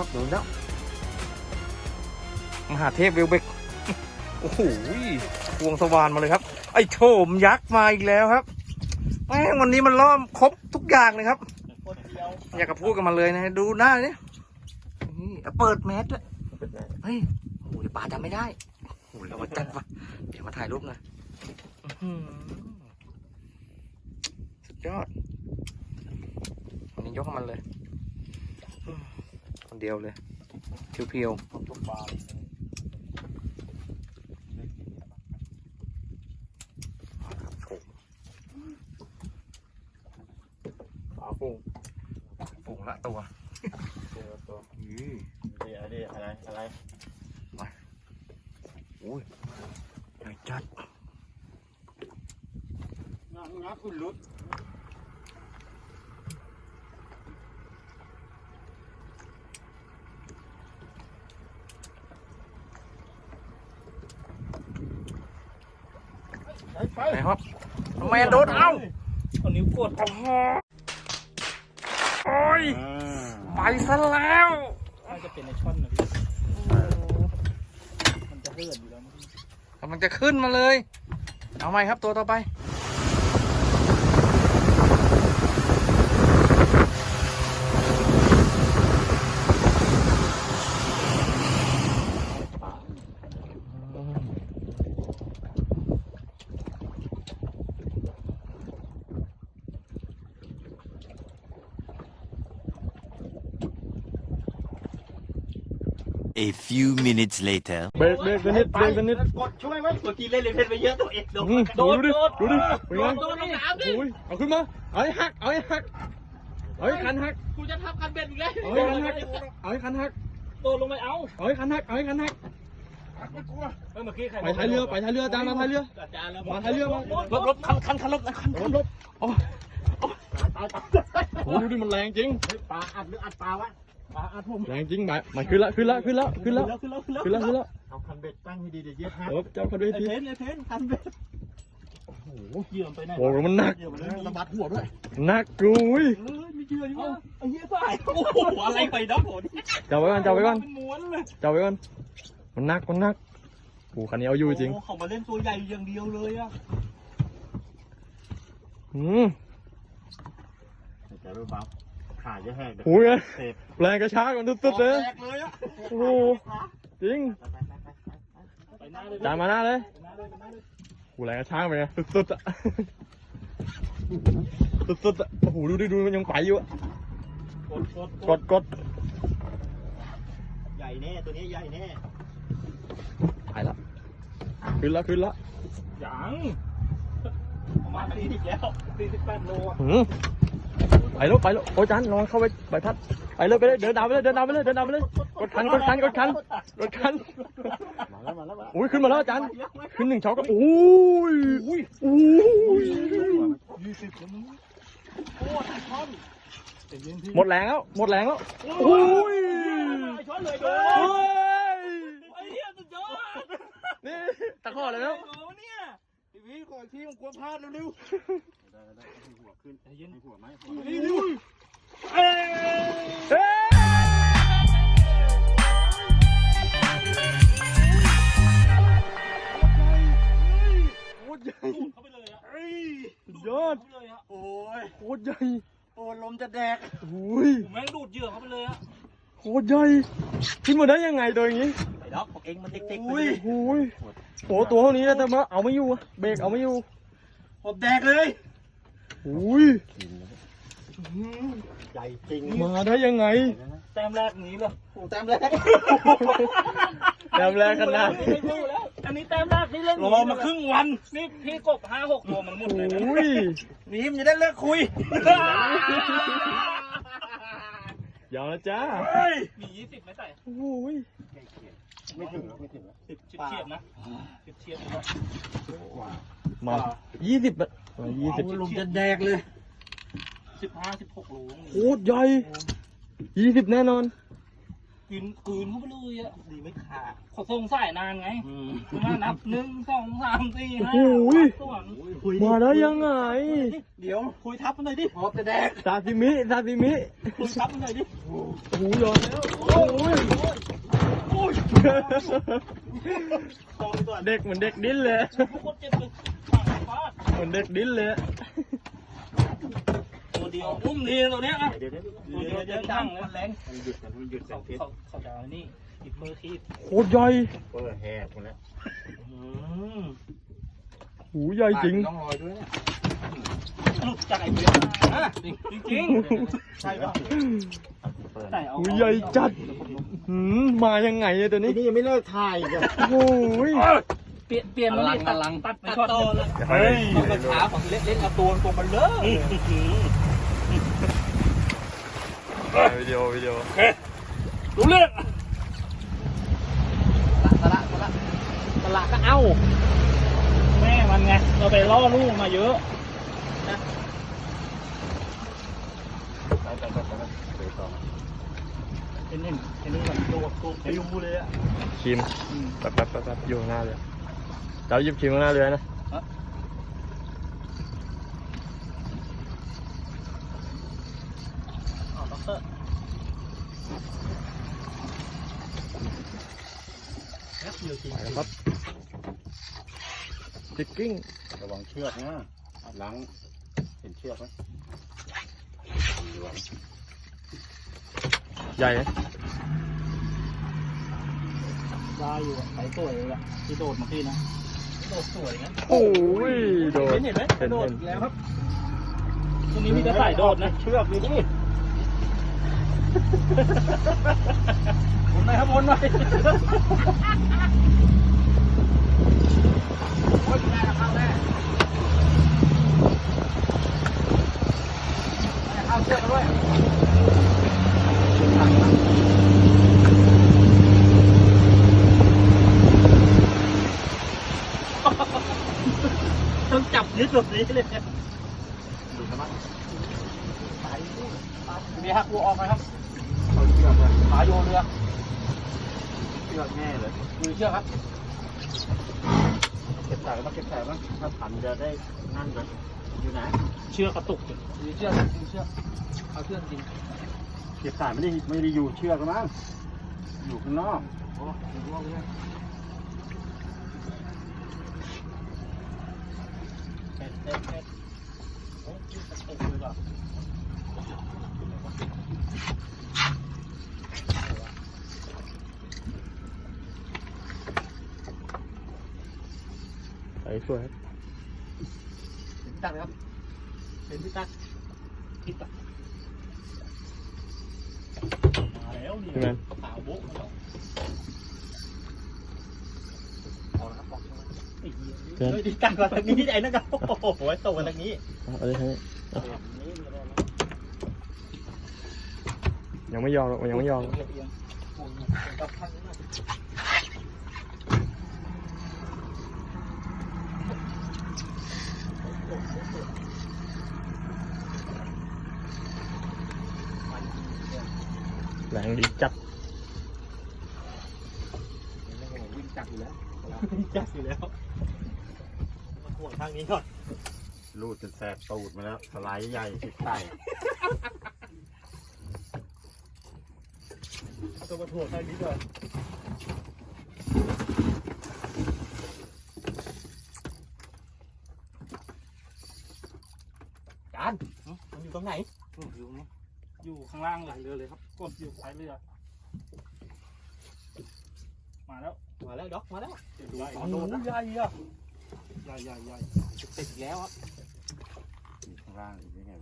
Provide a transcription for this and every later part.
ครับโดนแล้วมหาเทพเวลเบกโอ้โหพวงสว่านมาเลยครับ ไอ้โฉมยักษ์มาอีกแล้วครับแม่งวันนี้มันล้อมครบทุกอย่างเลยครับอยากจะพูดกันมาเลยนะ ดูหน้าเนี่ยนี่เปิดแมสด้วยเฮ้ยโอ้โหเดี๋ยวป้าจำไม่ได้โอ้โหเราจัดวะเดี๋ยวมาถ่ายรูปหน่อยสุดยอดวันนี้ยกให้มันเลย คนเดียวเลยเพียวคนทุกปลาๆโอ้ปลาฟุ้งฝูงละตัวเจอตัวอื้อเดี๋ยวเดี๋ยวอะไรอะไรอุ้ยใหญ่จัดงับงับคุณลุด ไปไหนครับทำไมโดนเอ้าเอานิ้วกดโอ้โหโอ้ยไปซะแล้วน่าจะเป็นในช่อนนะพี่มันจะเลื่อนอยู่แล้วมั้งกำลังจะขึ้นมาเลย เอาไหมครับตัวต่อไป A few minutes later. เบรกเบรกไปนิดเบรกไปนิดกดช่วยไหมเมื่อกี้เล่นเลยเพนไปเยอะตัวเองโดนอืมโดนดูดิโดนดูดิโดเป็นไงนโดนน้ำดิโอ้ยเอาขึ้นมาเอาให้หักเอาให้หักเอาให้คันหักกูจะทับคันเบ็ดอีกแล้วเอาให้คันหักเอาให้คันหักโดนลงไปเอาเอาให้คันหักเอาให้คันหักไม่กลัวเมื่อกี้ใครไปท้ายเรือไปท้ายเรือตามมาท้ายเรืออาจารย์แล้วมาท้ายเรือมาลบลบคันคันคันลบคันรถรถโอ้ยโอ้ยดูดิมันแรงจริงปลาอัดหรืออัดปลาวะปลาอัดผม แรงจริงไปมาขึ้นละขึ้นละขึ้นละขึ้นละขึ้นแล้วขึ้นแล้วขึ้นละขึ้นละเอาคันเบ็ดตั้งให้ดีเดี๋ยวเย็บฮะเออเจ้าคันเวไอ้ทีเพนไอ้เพนคันเบ็ดโอ้โหเหยื่อมันไปไหนโอ้โหมันหนักเหยื่อมันสะบัดหัวด้วยหนักกุยเออมีเหยื่ออยู่วะไอ้เหี้ยสายโอ้โหอะไรไปนะผมจับไว้ก่อนจับไว้ก่อนเป็นม้วนเลยจับไว้ก่อนมันหนักมันหนักโอ้คันนี้เอาอยู่จริงโเขามาเล่นตัวใหญ่อย่างเดียวเลยอะอืมแต่รู้บัฟ ขาเยอะแห้งโอ้ยเสพแรงกระชากมันสุดๆเลยแตกเลยอะโอ้โหจริงไปหน้าเลยจานมาหน้าเลยไปหน้าเลยไปหน้าเลยโอ้แรงกระชากไปไงสุดๆอะสุดๆอะโอ้โหดูดิดูมันยังไปอยู่อะกดกดกดกดใหญ่แน่ตัวนี้ใหญ่แน่ไปละขึ้นละขึ้นละยังประมาณสี่สิบแล้วสี่สิบแปดโลอะหืมไป แล้วไปแล้วโอ้ยจานลองเข้าไปใบพัดไปเลยไปเลยเดินดาวไปเลยเดินดาวไปเลยเดินดาวไปเลยกดคันกดคันกดคันกดคันมาแล้วมาแล้วมาแล้วอุ้ยขึ้นมาแล้วอาจารย์ขึ้นหนึ่งช็อกก็โอ้ยอุ้ยอุ้ยยี่สิบคนนี้โอ้ยท่อนใจเย็นพี่หมดแรงแล้วหมดแรงแล้วโอ้ยไอ้ช้อนเลยโดเฮ้นยไอ้เหี้ยสุดยอดนี่ตะข้อเลยแล้วโอ้เนี่ยทีวีก่อนที่มันกลัวพลาดเร็วๆได้ได้หัว ขึ้นใจเย็นหัวไหมนี่นี่เอ้ยเฮ้โคตรใหญ่เข้าไปเลยอะเอ้ยสุดยอดเข้าไปเลยอะโอ้ยโคตรใหญ่โอ้ลมจะแดกโอ้ยผมแม่งดูดเหยื่อเข้าไปเลยอะโคตรใหญ่ขึ้นมาได้ยังไงตัวอย่างนี้ไอ้ดอกของเองมันเด็กๆโอ้ยโอ้ยโหตัวเท่านี้นะแต่มาเอาไม่อยู่อะเบรกเอาไม่อยู่ผมแดกเลยโอ้ยใหญ่จริงมาได้ยังไง แต้มแรกนี้เลยโอ้แต้มแรกแต้มแรกขนาดไม่รู้แล้วอันนี้แต้มแรกนี่เล่นรอมาครึ่งวัน นี่พี่กบห้าหกตัวมันหมดเลยนะโอ้ยนี่มันจะได้เลิกคุยยาวนะจ้าเฮ้ยมียี่สิบไหมใส่โอ้ย ไม่ถึงไม่ถึงสิบสิบเทียบนะสิบเทียบนะมายี่สิบอะยี่สิบลมจะแดกเลยสิบห้าสิบหกโลโคตรใหญ่ยี่สิบแน่นอนกินคืนเข้าไปเลยอะดีไม่ขาดเขาส่งสายนานไงมานับหนึ่งสองสามสี่ห้าโอ้ยส่วนคุยมาแล้วยังไง เดี๋ยวคุยทับมันหน่อยดิพอจะแดกซาซิมิซาซิมิคุยทับมันหน่อยดิหมูยอนแล้วโอ้ยคองก่อน เด็กเหมือนเด็กดิ้นเลยทุกคนเจ็บเลยปากฟาดเหมือนเด็กดิ้นเลยตัวเดียวอุ้มทีตัวเนี้ยอะเดี๋ยวเดี๋ยวตัวเดียวเดินตั้งมันแรงมันหยุดกันมันหยุดแสเขางเพชรเขาเขาจะเอานี่หยิบมือคีบโคตรใหญ่เปิดแหกหมดแล้วอืมหูใหญ่จริงต้องรอยด้วยเนี่ยหลุดจากไอ้เบี้ยนะจริงใช่ป่ะๆแต่เอา หูใหญ่จัดหืมมายังไงเนี่ยตัวไอ้นี้นี่ยังไม่เลิกถ่ายอีกอะโอ้ยเปลี่ยนเปลี่ยนแล้วนี่ตัดตัดไปช็อตเลยเฮ้ยต้องกระช้าของเล่นเล่นเอาตัวตัวมันเลอะวิดีโอวิดีโอรู้เรื่องสละสละตลาดก็เอ้า แม่มันไง เราไปล่อลูกมาเยอะไปไปไปไปไปต่อ ไอ้นี่ไอ้นี่มันโดดตัวไปยูเลยอะครีมแป๊บแป๊บแป๊บแป๊บอยู่ข้างหน้าเลยเราหยิบครีมข้างหน้าเลยนะอ๋อด็อกเตอร์ไปแล้วครับติ๊กกิ้งระวังเชือกนะล้างเห็นเชือกไหม ใหญ่นะได้อยู่อะใส่สวยเลยอะที่โดดมาที่นะโดดสวยนะโอ้ยโดดเห็นเห็นไหมเห็นโดดเห็นแล้วครับตรงนี้มีแต่สายโดดนะเชือกดูดิวนหน่อยครับวนหน่อยเอาเชือกมาด้วย ต้องจับยึดแบบนี้เลยดูกันบ้างมีหักวัวออกไหมครับเอาเชือกไปขาโยนเรือเชือกแน่เลยมือเชือกครับ เก็บสายบ้างเก็บสายบ้างถ้าผันจะได้นั่นเลยอยู่ไหน เชือกกระตุกอยู่มีเชือกมีเชือกเอาเชือกจริง เก็บสายไม่ได้ไม่ได้อยู่เชือกกันมั้งอยู่ข้างนอกโอ้ยร่วงเลยเอ็ดเอ็ดเอ็ดโอ้ยกระตุกเลยว่ะใส่สวยตักเลยครับ เป็นพี่ตั๊กพี่ตั๊กมาแล้วนี่ ใช่ไหมขาวโบ๊ะมาแล้วเอาละครับบอกช่วยไอ้เหี้ยเพื่อนเฮ้ยดีกันกว่าทางนี้ไอ้นั่นก็โอ้โหตกมาทางนี้เอาเลยทั้งนี้นี่มีอะไรนะยังไม่ยอมหรอกยังไม่ยอมหรอก เอียงๆโอ้ยเป็นกับข้างนี้หน่อย แรงดีจัดวิ่งจักอยู่แล้วจักอยู่แล้ว มาห่วงทางนี้ก่อน รูดจนแสบตูดมาแล้ว สไลด์ใหญ่สิบไต่ตัวมาถ่วงทางนี้ก่อนจานมันอยู่ตรงไหนอืมอยู่นี่ อยู่ข้างล่างหลังเรือเลยครับกดอยู่ท้ายเรือ มาแล้วมาแล้วด็อกมาแล้วใหญ่อ๋อโดนนะใหญ่อะใหญ่ใหญ่ใหญ่ติดอีกแล้วครับอยู่ข้างล่างอีกยังไง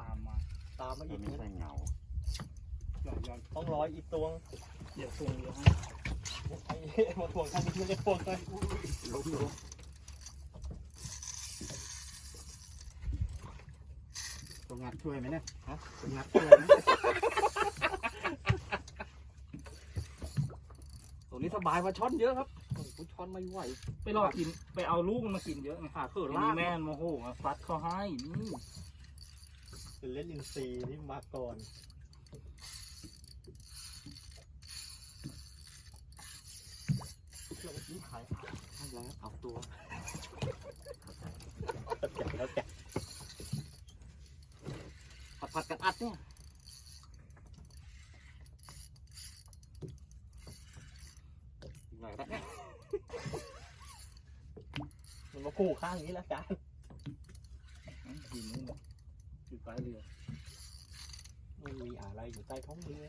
ตามมาตามมาอีกไม่ใช่เงาใหญ่ใหญ่ต้องร้อยอีกตวงเดี๋ยวส่งเรือให้มาถ่วงทางนี้ไม่ได้ถ่วงเลยล้มลง ตรงงานช่วยไหมเนี่ยฮะตรงงานช่วยไหตรงนี้สบายว่าช้อนเยอะครับช้อนไม่ไหว ไปรอกินไปเอาลูกมากินเยอะไงค่ะเขินลานแม่มาโหมาฟัดเขาให้นี่เป็นเล่นอินซีนี่มาก่อนเราขายเอาแล้วเอาตัว อัดเนี่ยอีกหน่อยก็ได้มันมาคู่ข้างนี้แล้วจานอยู่นู่นน่ะอยู่ปลายเรือมันมีอะไรอยู่ใต้ท้องเรือ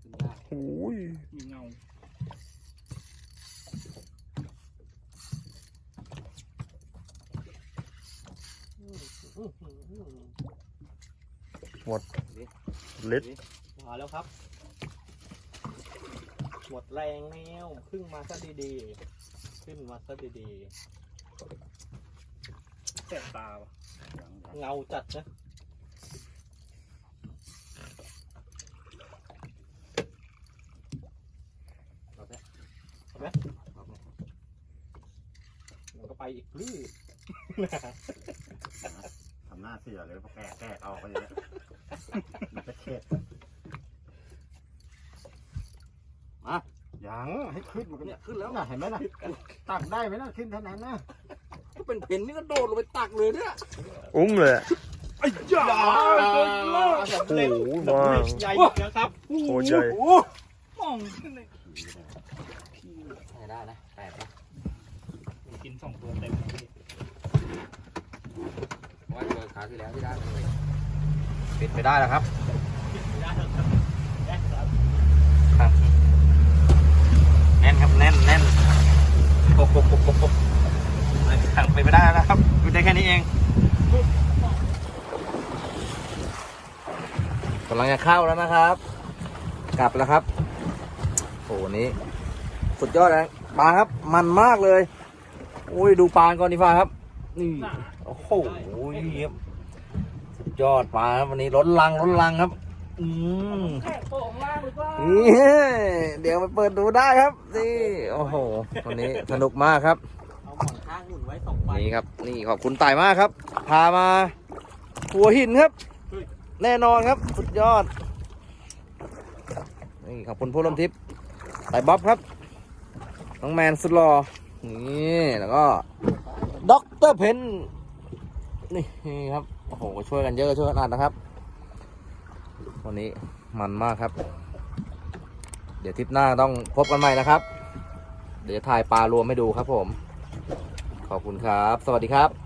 ขึ้นได้โอ้ยมีเงา ลิดมาแล้วครับ หมดแรงแล้วขึ้นมาซะดีๆ ขึ้นมาซะดีๆแสบตาว่ะเงาจัดนะเอาไปเอาไหมเอาไปมันก็ไปอีกลื้อทำหน้าเสียเลยพอแกะแกะออกไปเลย มันจะเข็ดมายังให้ขึ้นมันก็เนี่เนี่ยยขึ้นแล้วน่ะเห็นไหมล่ะตักได้ไหมล่ะขึ้นเท่านั้นนะก็เป็นเพนนี่ก็โดดลงไปตักเลยเนี่ยอุ้มเลยอะ ไอ้ยาโดนล่อโอ้โหมาใหญ่นะครับโคตรใหญ่มองขึ้นเลยใช้ได้นะแปลกนะกินสองตัวเต็มเลยว่าเจอขาที่แล้วที่ได้เลย ปิดไม่ได้แล้วครับแล้วครับ แน่นครับแน่นแน่นโอ้โหโอ้โหโอ้โหขังไปไม่ได้แล้วครับดูได้แค่นี้เองกำลังจะเข้าแล้วนะครับ กลับแล้วครับโอ้โหนี้ สุดยอดนะปลาครับ มันมากเลย โอ้ย ดูปลาก่อนดีฟ้าครับ นี่ โอ้โหครับ ยอดปลาครับวันนี้ล้นลังล้นลังครับ อืมแค่โป่งล่างหรือเปล่านี่เดี๋ยวไปเปิดดูได้ครับนี่โอ้โหวันนี้สนุกมากครับเอาหมอนข้างหมุนไว้สองใบนี่ครับ นี่ขอบคุณต่ายมากครับ พามาหัวหินครับ แน่นอนครับ สุดยอด นี่ขอบคุณผู้ร่วมทริปต่ายบ๊อบครับน้องแมนสุดหล่อนี่แล้วก็ด็อกเตอร์เพนนี่ครับ โอ้โห ช่วยกันเยอะช่วยกันอัดนะครับ วันนี้มันมากครับ เดี๋ยวทริปหน้าต้องพบกันใหม่นะครับ เดี๋ยวถ่ายปลารวมให้ดูครับผม ขอบคุณครับ สวัสดีครับ